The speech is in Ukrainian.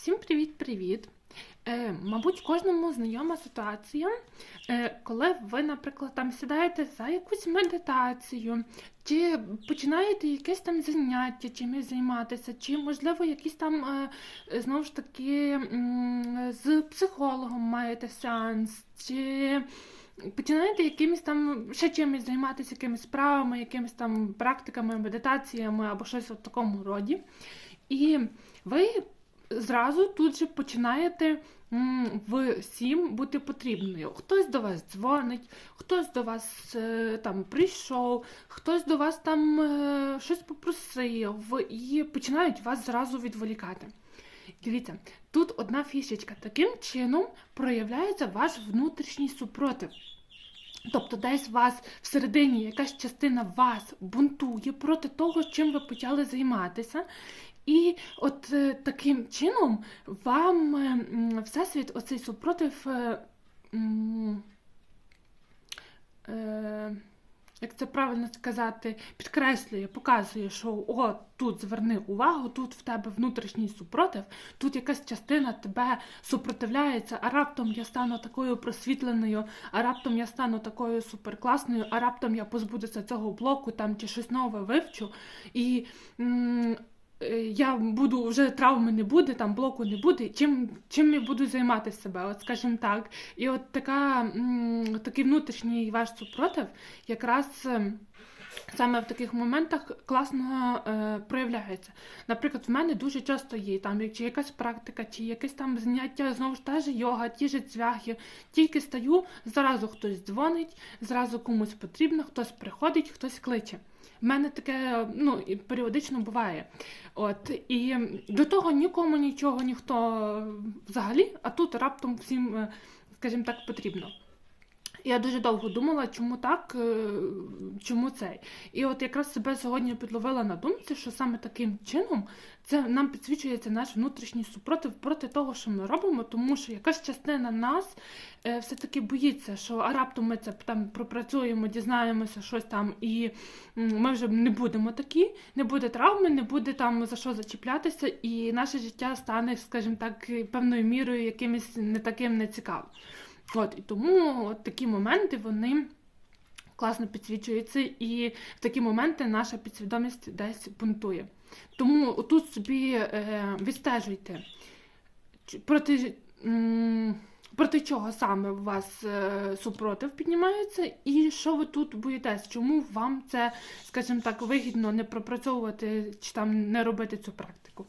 Всім привіт-привіт! Е, мабуть, кожному знайома ситуація, е, коли ви, наприклад, там сідаєте за якусь медитацію, чи починаєте якесь там заняття чимось займатися, чи, можливо, якісь там е, знову ж таки з психологом маєте сеанс, чи починаєте якимось там ще чимось займатися, якимись справами, якимись там практиками, медитаціями або щось в такому роді. І ви зразу тут же починаєте всім бути потрібною. Хтось до вас дзвонить, хтось до вас е, там прийшов, хтось до вас там е, щось попросив, і починають вас зразу відволікати. Дивіться, тут одна фішечка. Таким чином проявляється ваш внутрішній супротив. Тобто десь вас всередині якась частина вас бунтує проти того, чим ви почали займатися. І от е, таким чином вам е, Всесвіт оцей супротив. Як це правильно сказати, підкреслює, показує, що о, тут зверни увагу, тут в тебе внутрішній супротив, тут якась частина тебе супротивляється, а раптом я стану такою просвітленою, а раптом я стану такою суперкласною, а раптом я позбудуся цього блоку там чи щось нове вивчу. І м, я буду вже травми не буде, там блоку не буде. Чим, чим я буду займати себе, от скажімо так. І от така, такий внутрішній ваш супротив якраз. Саме в таких моментах класно е, проявляється. Наприклад, в мене дуже часто є там чи якась практика, чи якесь там заняття, знову ж та ж йога, ті ж цвяхи. Тільки стаю, зразу хтось дзвонить, зразу комусь потрібно, хтось приходить, хтось кличе. В мене таке ну, періодично буває. От, і до того нікому нічого, ніхто взагалі, а тут раптом всім, е, скажімо так, потрібно. Я дуже довго думала, чому так, е, чому цей. І от якраз себе сьогодні підловила на думці, що саме таким чином це нам підсвічується наш внутрішній супротив проти того, що ми робимо, тому що якась частина нас е, все-таки боїться, що а раптом ми це там пропрацюємо, дізнаємося щось там, і ми вже не будемо такі, не буде травми, не буде там за що зачіплятися, і наше життя стане, скажімо так, певною мірою якимось не таким нецікавим. От, і тому от такі моменти вони класно підсвічуються, і в такі моменти наша підсвідомість десь бунтує. Тому отут собі е, відстежуйте, проти, проти чого саме у вас е, супротив піднімається, і що ви тут боїтесь, чому вам це, скажімо так, вигідно не пропрацьовувати чи там не робити цю практику.